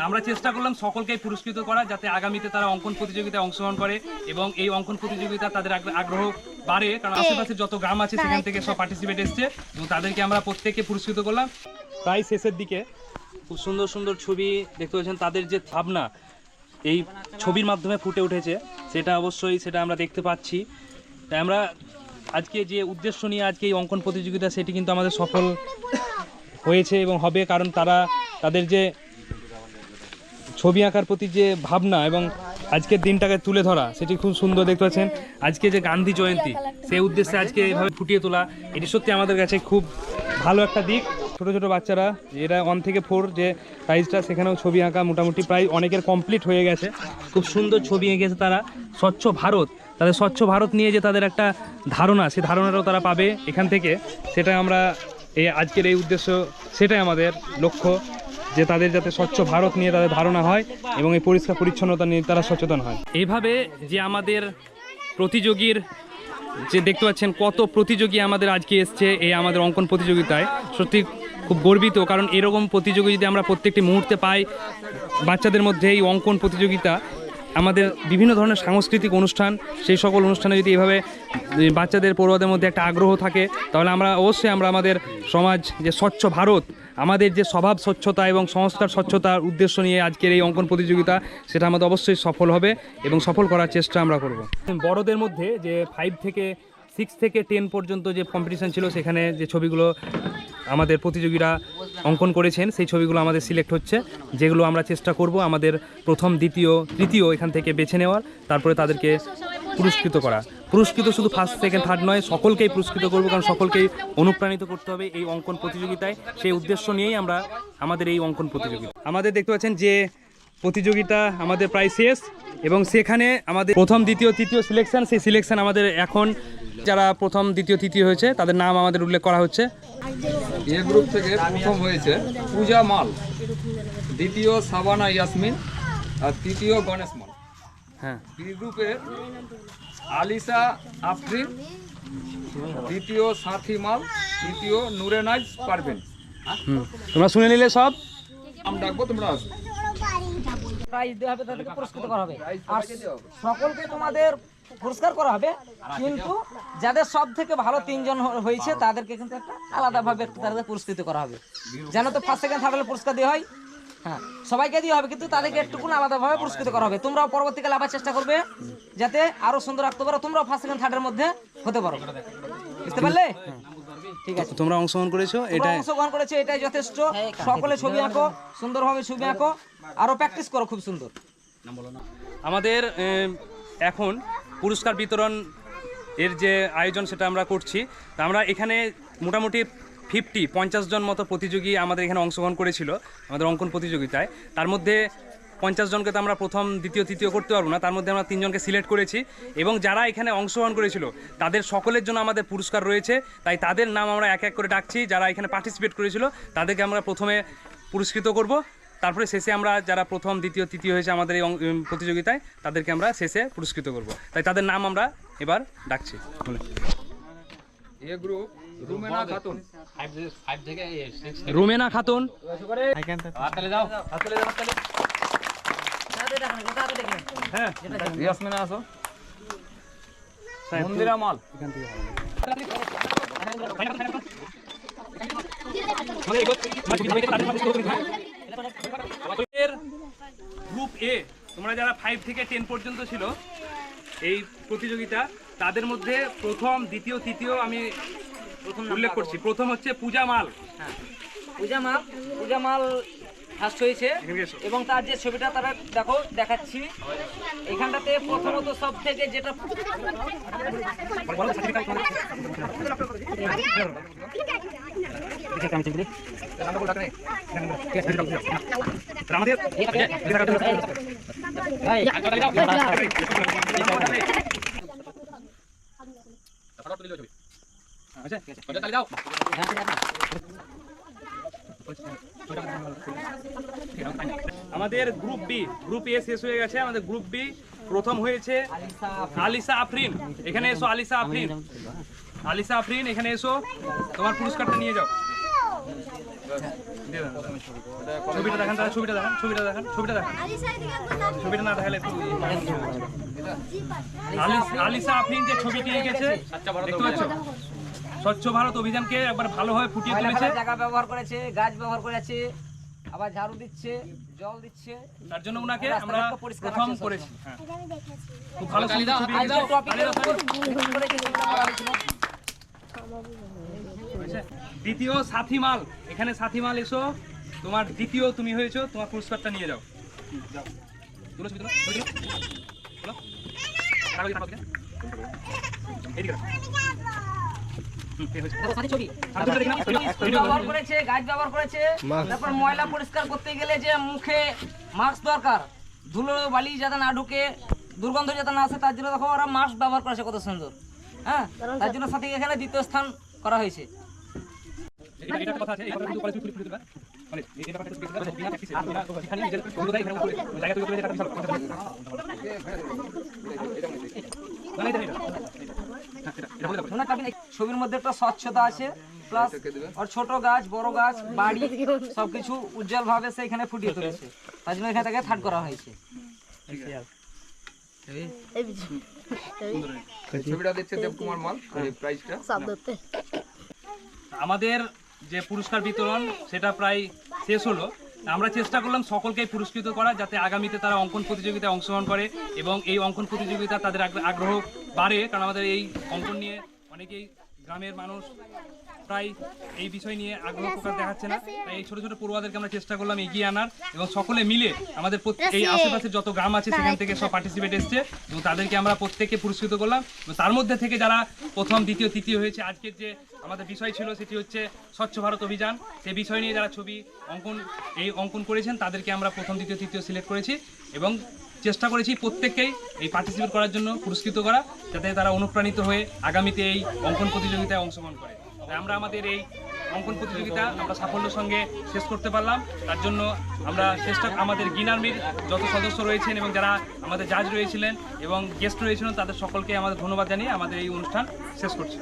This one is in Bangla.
আমরা চেষ্টা করলাম সকলকে পুরস্কৃত করা যাতে আগামীতে তারা অঙ্কন প্রতিযোগিতায় অংশগ্রহণ করে এবং এই অঙ্কন প্রতিযোগিতা তাদের আগ্রহ বাড়ে কারণ আশেপাশে যত গ্রাম আছে সেখান থেকে সব পার্টিসিপেট এসছে এবং তাদেরকে আমরা প্রত্যেককে পুরস্কৃত করলাম। প্রায় শেষের দিকে খুব সুন্দর সুন্দর ছবি দেখতে পাচ্ছেন তাদের যে ভাবনা এই ছবির মাধ্যমে ফুটে উঠেছে সেটা অবশ্যই সেটা আমরা দেখতে পাচ্ছি। তাই আমরা আজকে যে উদ্দেশ্য নিয়ে আজকে এই অঙ্কন প্রতিযোগিতা সেটি কিন্তু আমাদের সফল হয়েছে এবং হবে কারণ তারা তাদের যে ছবি আঁকার প্রতি যে ভাবনা এবং আজকের দিনটাকে তুলে ধরা, সেটি খুব সুন্দর দেখতে পাচ্ছেন। আজকে যে গান্ধী জয়ন্তী, সেই উদ্দেশ্যে আজকে এইভাবে ফুটিয়ে তোলা, এটি সত্যি আমাদের কাছে খুব ভালো একটা দিক। ছোট ছোট বাচ্চারা, এরা ওয়ান থেকে ফোর যে প্রাইজটা সেখানেও ছবি আঁকা মোটামুটি প্রায় অনেকের কমপ্লিট হয়ে গেছে। খুব সুন্দর ছবি এঁকেছে তারা। স্বচ্ছ ভারত, তাদের স্বচ্ছ ভারত নিয়ে যে তাদের একটা ধারণা, সেই ধারণাটাও তারা পাবে এখান থেকে। সেটা আমরা এই আজকের এই উদ্দেশ্য, সেটাই আমাদের লক্ষ্য। যে তাদের যাতে স্বচ্ছ ভারত নিয়ে তাদের ধারণা হয় এবং এই পরিষ্কার পরিচ্ছন্নতা নিয়ে তারা সচেতন হয়। এইভাবে যে আমাদের প্রতিযোগীর যে দেখতে পাচ্ছেন কত প্রতিযোগী আমাদের আজকে এসছে এই আমাদের অঙ্কন প্রতিযোগিতায়, সত্যি খুব গর্বিত, কারণ এরকম প্রতিযোগী যদি আমরা প্রত্যেকটি মুহূর্তে পাই, বাচ্চাদের মধ্যে এই অঙ্কন প্রতিযোগিতা আমাদের বিভিন্ন ধরনের সাংস্কৃতিক অনুষ্ঠান, সেই সকল অনুষ্ঠানে যদি এভাবে বাচ্চাদের পড়ুয়াদের মধ্যে একটা আগ্রহ থাকে, তাহলে আমরা অবশ্যই আমরা আমাদের সমাজ, যে স্বচ্ছ ভারত, আমাদের যে স্বভাব স্বচ্ছতা এবং সংস্কার স্বচ্ছতার উদ্দেশ্য নিয়ে আজকের এই অঙ্কন প্রতিযোগিতা, সেটা আমাদের অবশ্যই সফল হবে এবং সফল করার চেষ্টা আমরা করব। বড়দের মধ্যে যে ফাইভ থেকে সিক্স থেকে টেন পর্যন্ত যে কম্পিটিশান ছিল, সেখানে যে ছবিগুলো আমাদের প্রতিযোগীরা অঙ্কন করেছেন, সেই ছবিগুলো আমাদের সিলেক্ট হচ্ছে, যেগুলো আমরা চেষ্টা করব আমাদের প্রথম, দ্বিতীয়, তৃতীয় এখান থেকে বেছে নেওয়ার, তারপরে তাদেরকে পুরস্কৃত করা। পুরস্কৃত শুধু ফার্স্ট সেকেন্ড থার্ড নয়, সকলকেই পুরস্কৃত করব, কারণ সকলকেই অনুপ্রাণিত করতে হবে এই অঙ্কন প্রতিযোগিতায়। সেই উদ্দেশ্য নিয়েই আমরা আমাদের এই অঙ্কন প্রতিযোগিতা। আমাদের দেখতে পাচ্ছেন যে প্রতিযোগিতা আমাদের প্রায় শেষ এবং সেখানে আমাদের প্রথম, দ্বিতীয়, তৃতীয় সিলেকশন সেই সিলেকশন আমাদের এখন যারা প্রথম দ্বিতীয় তৃতীয় হয়েছে তাদের নাম আমাদের উল্লেখ করা হচ্ছে। এ গ্রুপ থেকে প্রথম হয়েছে পূজা মাল দ্বিতীয় সাবানা ইয়াসমিন আর তৃতীয় গণেশ মাল। হ্যাঁ। বি গ্রুপে আলিসা আফরিন দ্বিতীয় সাথী মাল তৃতীয় নুরেনাইজ পারবেন হুম। তোমরা শুনে নিলে সব? নাম ডাকবো তোমরা আসো প্রাইজ দেওয়া হবে তাদেরকে পুরস্কৃত করা হবে। আর সকলকে তোমাদের পুরস্কার করা হবে। কিন্তু যাদের সব থেকে ভালো তিনজন হয়েছে তাদেরকে কিন্তু একটা আলাদাভাবে একটু তাদের পুরস্কৃত করা হবে। যেন তো ফার্স্ট সেকেন্ড থার্ড পুরস্কার দেওয়া হয়। হ্যাঁ সবাইকে দেওয়া হবে কিন্তু তাদেরকে একটুকুন আলাদাভাবে পুরস্কৃত করা হবে। তোমরাও পরবর্তীকালে আবার চেষ্টা করবে যাতে আরও সুন্দর রাখতে পারো। তোমরাও ফার্স্ট সেকেন্ড থার্ডের মধ্যে হতে পারো। বুঝতে পারলে? ঠিক আছে। তোমরা অংশগ্রহণ করেছ এটা অংশগ্রহণ করেছে এটাই যথেষ্ট। সকলে ছবি আঁকো সুন্দরভাবে ছবি আঁকো আরও প্র্যাকটিস করো খুব সুন্দর। আমাদের এখন পুরস্কার বিতরণ এর যে আয়োজন সেটা আমরা করছি। তা আমরা এখানে মোটামুটি ফিফটি পঞ্চাশ জন মতো প্রতিযোগী আমাদের এখানে অংশগ্রহণ করেছিল আমাদের অঙ্কন প্রতিযোগিতায়। তার মধ্যে পঞ্চাশ জনকে তো আমরা প্রথম দ্বিতীয় তৃতীয় করতে পারব না তার মধ্যে আমরা তিনজনকে সিলেক্ট করেছি। এবং যারা এখানে অংশগ্রহণ করেছিল তাদের সকলের জন্য আমাদের পুরস্কার রয়েছে। তাই তাদের নাম আমরা এক এক করে ডাকছি যারা এখানে পার্টিসিপেট করেছিল তাদেরকে আমরা প্রথমে পুরস্কৃত করব। তারপরে শেষে আমরা যারা প্রথম দ্বিতীয় তৃতীয় হয়েছে আমাদের এই অং- প্রতিযোগিতায় তাদেরকে আমরা শেষে পুরস্কৃত করব। তাই তাদের নাম আমরা এবার ডাকছি। A group Rumena Khatun. রুমেনা Khatun. হ্যাঁ ইয়াসমিনা আসো। মন্দিরা মাল। গ্রুপ এ তোমরা যারা ফাইভ থেকে টেন পর্যন্ত ছিল এই প্রতিযোগিতা তাদের মধ্যে প্রথম দ্বিতীয় তৃতীয় আমি প্রথম উল্লেখ করছি। প্রথম হচ্ছে পূজা মাল। পূজা মাল পূজা মাল ফার্স্ট হয়েছে এবং তার যে ছবিটা তারা দেখো দেখাচ্ছি। এখানটাতে প্রথমত সব থেকে যেটা আমাদের আমাদের গ্রুপ বি গ্রুপ এ শেষ হয়ে গেছে, আমাদের গ্রুপ বি প্রথম হয়েছে আলিসা আফরিন। এখানে এসো, আলিসা আফরিন। আলিসা আফরিন, এখানে এসো। তোমার পুরস্কারটা নিয়ে যাও। ছবিটা দেখান তাহলে, ছবিটা দেখান ছবিটা দেখান ছবিটা দেখান। ছবিটা না দেখালে একটু আলিসা আফরিন যে ছবিটি এঁকেছে, দেখতে পাচ্ছ? স্বচ্ছ ভারত অভিযানকে একবার ভালোভাবে ফুটিয়ে তুলেছে। জায়গা ব্যবহার করেছে গাছ ব্যবহার করেছে আবার ঝাড়ু দিচ্ছে জল দিচ্ছে। তার জন্য উনাকে আমরা পরিষ্কার প্রথম করেছি। হ্যাঁ। খুব ভালো? দ্বিতীয় সাথী মাল এখানে সাথী মাল এসো। তোমার দ্বিতীয় তুমি হয়েছো। তোমার পুরস্কারটা নিয়ে যাও। যাও। ব্যবহার করেছে গাছ ব্যবহার করেছে। তারপর ময়লা পরিষ্কার করতে গেলে যে মুখে মাস্ক দরকার ধুলো বালি যাতে না ঢুকে দুর্গন্ধ যাতে না আসে তার জন্য দেখো ওরা মাস্ক ব্যবহার করেছে কত সুন্দর। হ্যাঁ? তার জন্য সাথে এখানে দ্বিতীয় স্থান করা হয়েছে। মানে জায়গা ছবির মধ্যে একটা স্বচ্ছতা আছে প্লাস আর ছোট গাছ বড় গাছ বাড়ি সবকিছু উজ্জ্বল ভাবে সেখানে ফুটিয়ে তুলেছে। তার জন্য এখানে থেকে থার্ড করা হয়েছে। ছবিটা দেবকুমার মাল প্রাইসটা আমাদের যে পুরস্কার বিতরণ সেটা প্রায় শেষ হলো। আমরা চেষ্টা করলাম সকলকেই পুরস্কৃত করা যাতে আগামীতে তারা অঙ্কন প্রতিযোগিতায় অংশগ্রহণ করে এবং এই অঙ্কন প্রতিযোগিতা তাদের আগ্রহ বাড়ে কারণ আমাদের এই অঙ্কন নিয়ে অনেকেই গ্রামের মানুষ প্রায় এই বিষয় নিয়ে আগ্রহ প্রকাশ দেখাচ্ছে না। তাই এই ছোট ছোট পড়ুয়াদেরকে আমরা চেষ্টা করলাম এগিয়ে আনার এবং সকলে মিলে আমাদের এই আশেপাশে যত গ্রাম আছে সেখান থেকে সব পার্টিসিপেট এসছে এবং তাদেরকে আমরা প্রত্যেককে পুরস্কৃত করলাম। এবং তার মধ্যে থেকে যারা প্রথম দ্বিতীয় তৃতীয় হয়েছে আজকের যে আমাদের বিষয় ছিল সেটি হচ্ছে স্বচ্ছ ভারত অভিযান। সেই বিষয় নিয়ে যারা ছবি অঙ্কন, এই অঙ্কন করেছেন, তাদেরকে আমরা প্রথম, দ্বিতীয়, তৃতীয় সিলেক্ট করেছি এবং চেষ্টা করেছি প্রত্যেককেই এই পার্টিসিপেট করার জন্য পুরস্কৃত করা, যাতে তারা অনুপ্রাণিত হয়ে আগামীতে এই অঙ্কন প্রতিযোগিতায় অংশগ্রহণ করে। তাই আমরা আমাদের এই অঙ্কন প্রতিযোগিতা আমরা সাফল্যের সঙ্গে শেষ করতে পারলাম। তার জন্য আমরা চেষ্টা, আমাদের গিন আর্মির যত সদস্য রয়েছেন এবং যারা আমাদের জাজ রয়েছিলেন এবং গেস্ট রয়েছিলেন, তাদের সকলকে আমাদের ধন্যবাদ জানিয়ে আমাদের এই অনুষ্ঠান শেষ করছি।